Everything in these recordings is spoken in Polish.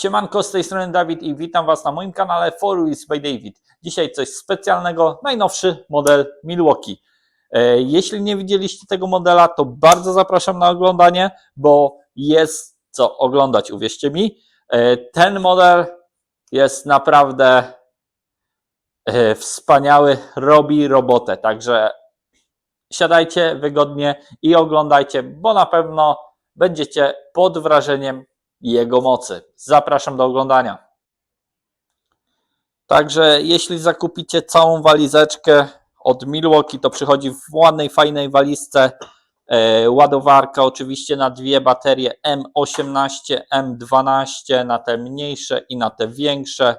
Siemanko, z tej strony Dawid i witam Was na moim kanale For Wheels by David. Dzisiaj coś specjalnego, najnowszy model Milwaukee. E, Jeśli nie widzieliście tego modela, to bardzo zapraszam na oglądanie, bo jest co oglądać, uwierzcie mi. E, Ten model jest naprawdę e, wspaniały, robi robotę, także siadajcie wygodnie i oglądajcie, bo na pewno będziecie pod wrażeniem jego mocy. Zapraszam do oglądania. Także jeśli zakupicie całą walizeczkę od Milwaukee, to przychodzi w ładnej, fajnej walizce e, ładowarka oczywiście na dwie baterie M18, M12, na te mniejsze i na te większe.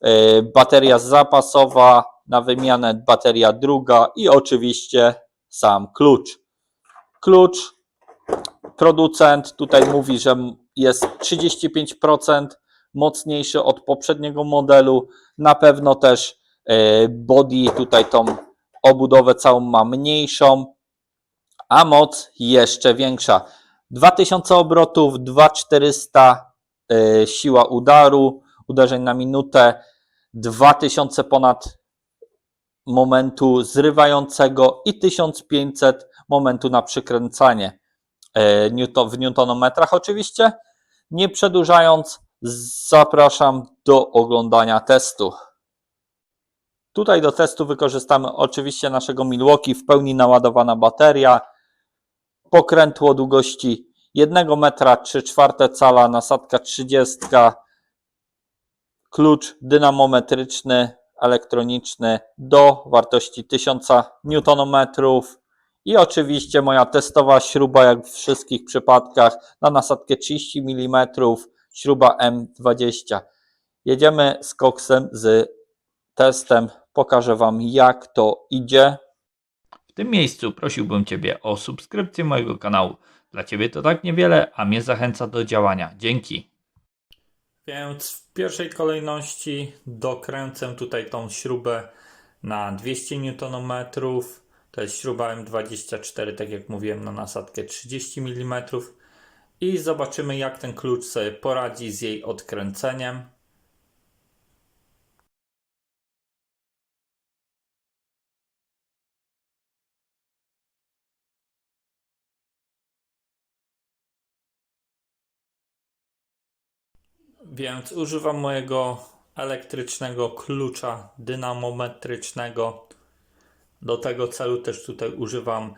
E, bateria zapasowa na wymianę, bateria druga i oczywiście sam klucz. Klucz producent tutaj mówi, że jest 35% mocniejszy od poprzedniego modelu. Na pewno też e, body tutaj tą obudowę całą ma mniejszą, a moc jeszcze większa. 2000 obrotów, 2400 e, siła udaru, uderzeń na minutę, 2000 ponad momentu zrywającego i 1500 momentu na przykręcanie w newtonometrach oczywiście. Nie przedłużając, zapraszam do oglądania testu. Tutaj do testu wykorzystamy oczywiście naszego Milwaukee, w pełni naładowana bateria, pokrętło długości 1 metra 3 czwarte cala, nasadka 30, klucz dynamometryczny, elektroniczny do wartości 1000 Nm i oczywiście moja testowa śruba, jak w wszystkich przypadkach, na nasadkę 30 mm, śruba M20. Jedziemy z koksem, z testem. Pokażę Wam, jak to idzie. W tym miejscu prosiłbym Ciebie o subskrypcję mojego kanału. Dla Ciebie to tak niewiele, a mnie zachęca do działania. Dzięki. Więc w pierwszej kolejności dokręcę tutaj tą śrubę na 200 Nm. To jest śruba M24, tak jak mówiłem, na nasadkę 30 mm. I zobaczymy, jak ten klucz sobie poradzi z jej odkręceniem. Więc używam mojego elektrycznego klucza dynamometrycznego. Do tego celu też tutaj używam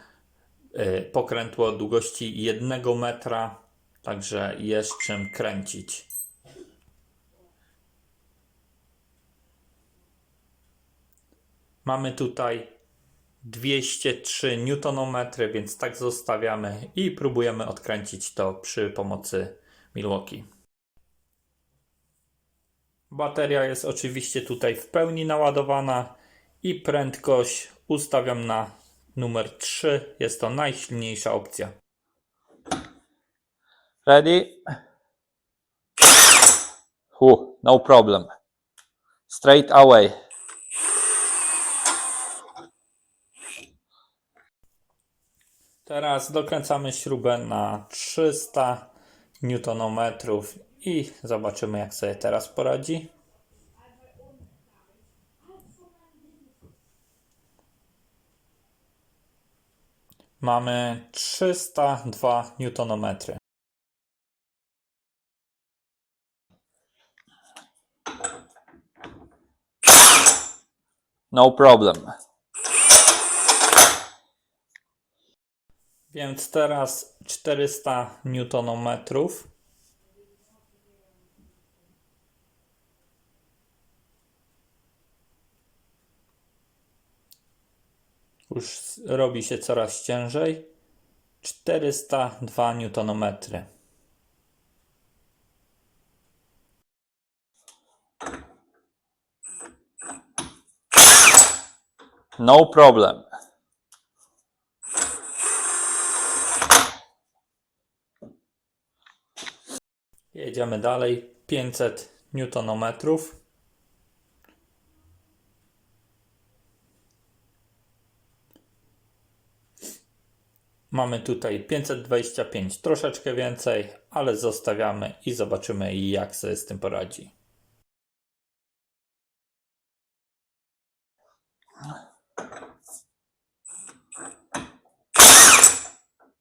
y, pokrętło długości 1 metra, także jest czym kręcić. Mamy tutaj 203 Nm, więc tak zostawiamy i próbujemy odkręcić to przy pomocy Milwaukee. Bateria jest oczywiście tutaj w pełni naładowana i prędkość ustawiam na numer 3. Jest to najsilniejsza opcja. Ready? Hu, no problem. Straight away. Teraz dokręcamy śrubę na 300 Nm i zobaczymy jak sobie teraz poradzi. Mamy 302 Nm. No problem. Więc teraz 400 Nm. Już robi się coraz ciężej. 402 Nm. No problem. Jedziemy dalej. 500 Nm. Mamy tutaj 525, troszeczkę więcej, ale zostawiamy i zobaczymy jak sobie z tym poradzi.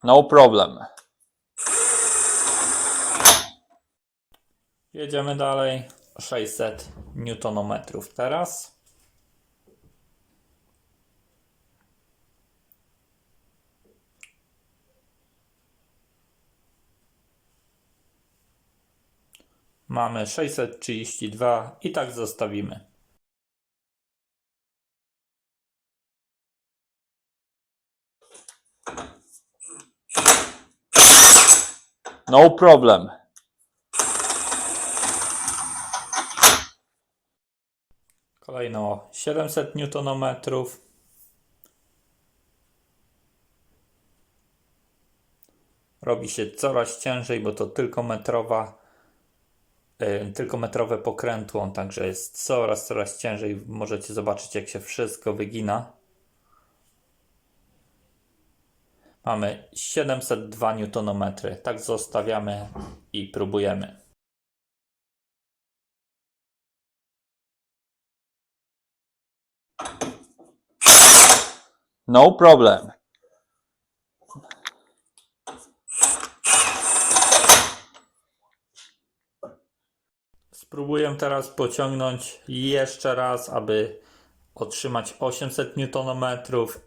No problem. Jedziemy dalej. 600 newtonometrów teraz. Mamy 632 i tak zostawimy. No problem. Kolejno 700 newtonometrów. Robi się coraz ciężej, bo to tylko metrowa, tylko metrowe pokrętło, także jest coraz, coraz ciężej. Możecie zobaczyć, jak się wszystko wygina. Mamy 702 newtonometry. Tak zostawiamy i próbujemy. No problem. Spróbuję teraz pociągnąć jeszcze raz, aby otrzymać 800 Nm,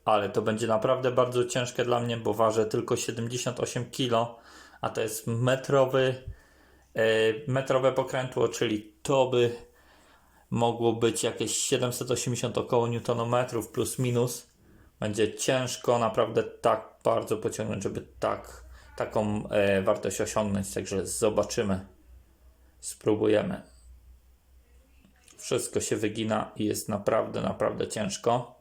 ale to będzie naprawdę bardzo ciężkie dla mnie, bo ważę tylko 78 kg, a to jest metrowy, e, metrowe pokrętło, czyli to by mogło być jakieś 780 około Nm plus minus. Będzie ciężko naprawdę tak bardzo pociągnąć, żeby tak, taką e, wartość osiągnąć, także zobaczymy. Spróbujemy. Wszystko się wygina i jest naprawdę, naprawdę ciężko.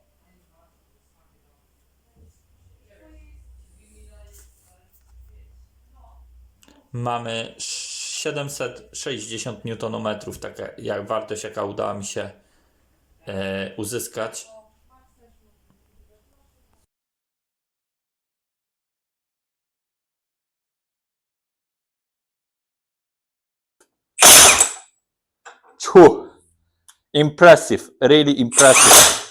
Mamy 760 Nm, taka jak wartość, jaka udała mi się e, uzyskać. Tfu. Impressive, really impressive.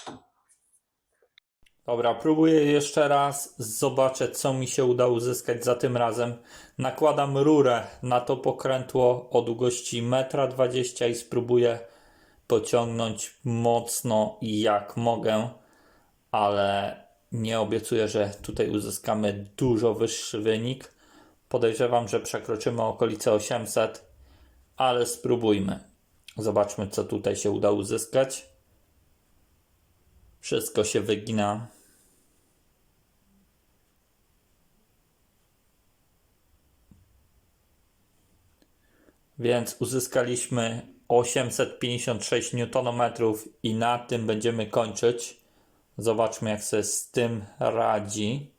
Dobra, próbuję jeszcze raz. Zobaczę, co mi się uda uzyskać za tym razem. Nakładam rurę na to pokrętło o długości 1,20 m i spróbuję pociągnąć mocno jak mogę, ale nie obiecuję, że tutaj uzyskamy dużo wyższy wynik. Podejrzewam, że przekroczymy okolice 800, ale spróbujmy. Zobaczmy, co tutaj się uda uzyskać. Wszystko się wygina. Więc uzyskaliśmy 856 Nm i na tym będziemy kończyć. Zobaczmy, jak sobie z tym radzi.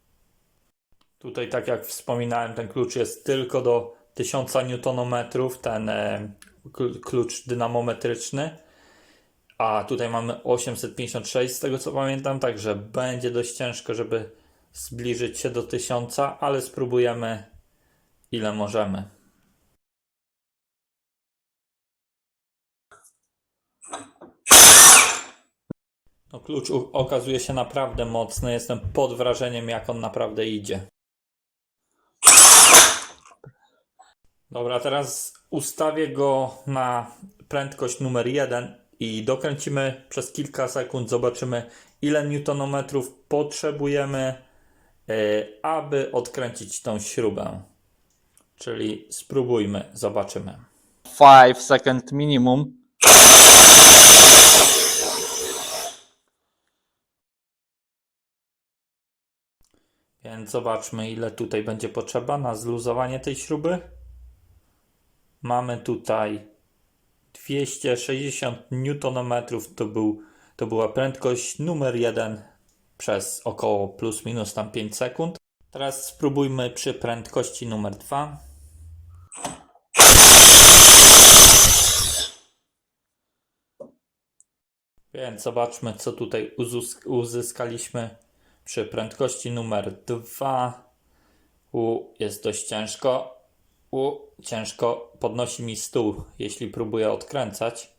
Tutaj, tak jak wspominałem, ten klucz jest tylko do 1000 Nm, ten e, kl- klucz dynamometryczny. A tutaj mamy 856 z tego co pamiętam, także będzie dość ciężko, żeby zbliżyć się do 1000, ale spróbujemy ile możemy. No, klucz okazuje się naprawdę mocny. Jestem pod wrażeniem, jak on naprawdę idzie. Dobra, teraz ustawię go na prędkość numer 1 i dokręcimy przez kilka sekund. Zobaczymy, ile newtonometrów potrzebujemy, yy, aby odkręcić tą śrubę. Czyli spróbujmy, zobaczymy. 5 second minimum. Więc zobaczmy, ile tutaj będzie potrzeba na zluzowanie tej śruby. Mamy tutaj 260 Nm, to, był, to była prędkość numer 1 przez około plus minus tam 5 sekund. Teraz spróbujmy przy prędkości numer 2. Więc zobaczmy, co tutaj uzys- uzyskaliśmy przy prędkości numer 2. U, jest dość ciężko. U, ciężko. Podnosi mi stół, jeśli próbuję odkręcać.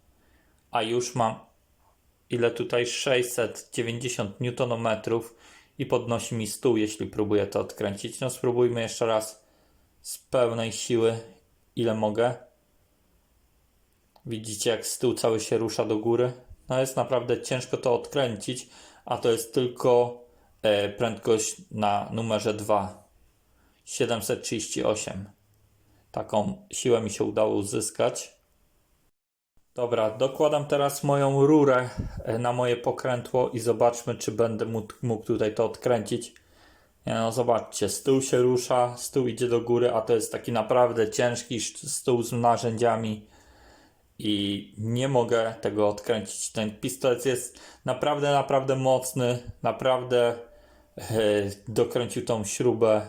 A już mam ile tutaj 690 Nm i podnosi mi stół, jeśli próbuję to odkręcić. No spróbujmy jeszcze raz z pełnej siły, ile mogę. Widzicie, jak stół cały się rusza do góry. No jest naprawdę ciężko to odkręcić, a to jest tylko e, prędkość na numerze 2. 738. Taką siłę mi się udało uzyskać. Dobra, dokładam teraz moją rurę e, na moje pokrętło i zobaczmy, czy będę mógł, tutaj to odkręcić. No, zobaczcie, stół się rusza, stół idzie do góry, a to jest taki naprawdę ciężki stół z narzędziami i nie mogę tego odkręcić. Ten pistolet jest naprawdę, naprawdę mocny, naprawdę e, dokręcił tą śrubę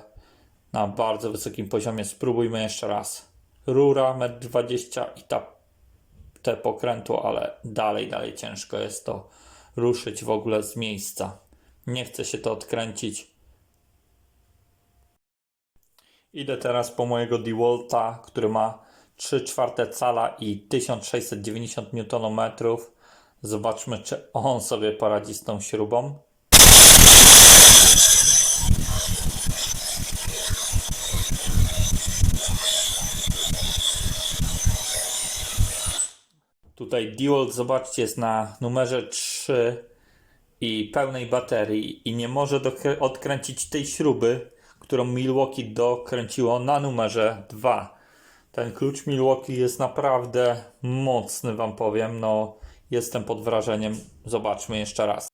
na bardzo wysokim poziomie. Spróbujmy jeszcze raz. Rura 1,20 m i ta, te pokrętło, ale dalej, dalej ciężko jest to ruszyć w ogóle z miejsca. Nie chce się to odkręcić. Idę teraz po mojego DeWalta, który ma 3 czwarte cala i 1690 Nm. Zobaczmy, czy on sobie poradzi z tą śrubą. Tutaj DeWalt, zobaczcie, jest na numerze 3 i pełnej baterii i nie może odkręcić tej śruby, którą Milwaukee dokręciło na numerze 2. Ten klucz Milwaukee jest naprawdę mocny, wam powiem. No, jestem pod wrażeniem. Zobaczmy jeszcze raz.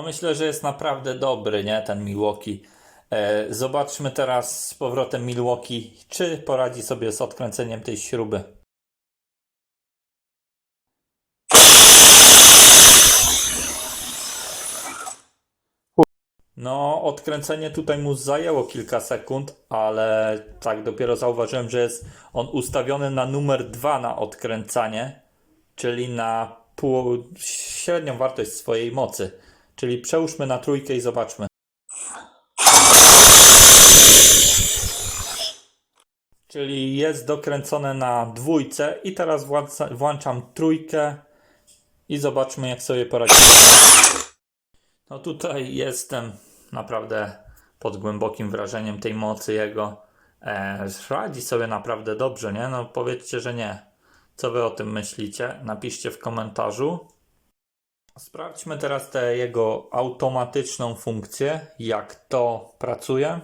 No myślę, że jest naprawdę dobry, nie, ten Milwaukee. E, zobaczmy teraz z powrotem Milwaukee, czy poradzi sobie z odkręceniem tej śruby. No, odkręcenie tutaj mu zajęło kilka sekund, ale tak dopiero zauważyłem, że jest on ustawiony na numer 2 na odkręcanie, czyli na pół, średnią wartość swojej mocy. Czyli przełóżmy na trójkę i zobaczmy. Czyli jest dokręcone na dwójce i teraz włącza, włączam trójkę i zobaczmy jak sobie poradzi. No tutaj jestem naprawdę pod głębokim wrażeniem tej mocy jego. E, radzi sobie naprawdę dobrze, nie? No powiedzcie, że nie. Co wy o tym myślicie? Napiszcie w komentarzu. Sprawdźmy teraz tę jego automatyczną funkcję, jak to pracuje.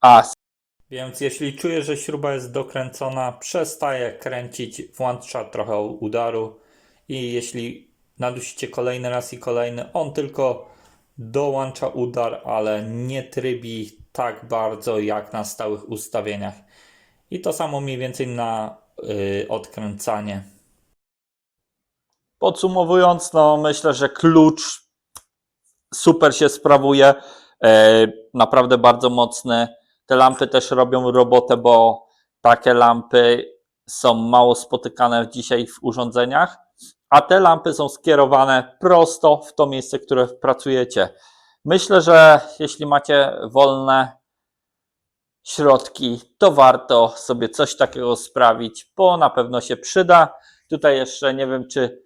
A Więc jeśli czuję, że śruba jest dokręcona, przestaję kręcić, włącza trochę udaru i jeśli nadusicie kolejny raz i kolejny, on tylko dołącza udar, ale nie trybi tak bardzo jak na stałych ustawieniach. I to samo mniej więcej na yy, odkręcanie. Podsumowując, no myślę, że klucz super się sprawuje. E, naprawdę bardzo mocny. Te lampy też robią robotę, bo takie lampy są mało spotykane dzisiaj w urządzeniach, a te lampy są skierowane prosto w to miejsce, które pracujecie. Myślę, że jeśli macie wolne środki, to warto sobie coś takiego sprawić, bo na pewno się przyda. Tutaj jeszcze nie wiem, czy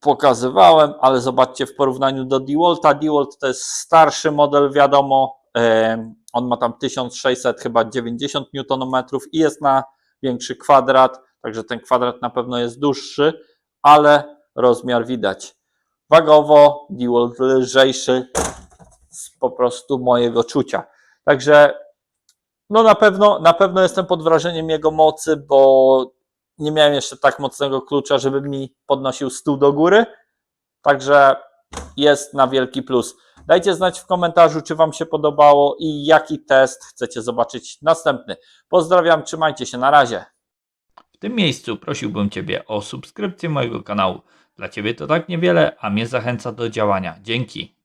pokazywałem, ale zobaczcie w porównaniu do DeWalta. DeWalt to jest starszy model, wiadomo. On ma tam 1600 chyba 90 Nm i jest na większy kwadrat, także ten kwadrat na pewno jest dłuższy, ale rozmiar widać. Wagowo DeWalt lżejszy z po prostu mojego czucia. Także no na pewno, na pewno jestem pod wrażeniem jego mocy, bo nie miałem jeszcze tak mocnego klucza, żeby mi podnosił stół do góry. Także jest na wielki plus. Dajcie znać w komentarzu, czy Wam się podobało i jaki test chcecie zobaczyć następny. Pozdrawiam, trzymajcie się, na razie. W tym miejscu prosiłbym Ciebie o subskrypcję mojego kanału. Dla Ciebie to tak niewiele, a mnie zachęca do działania. Dzięki.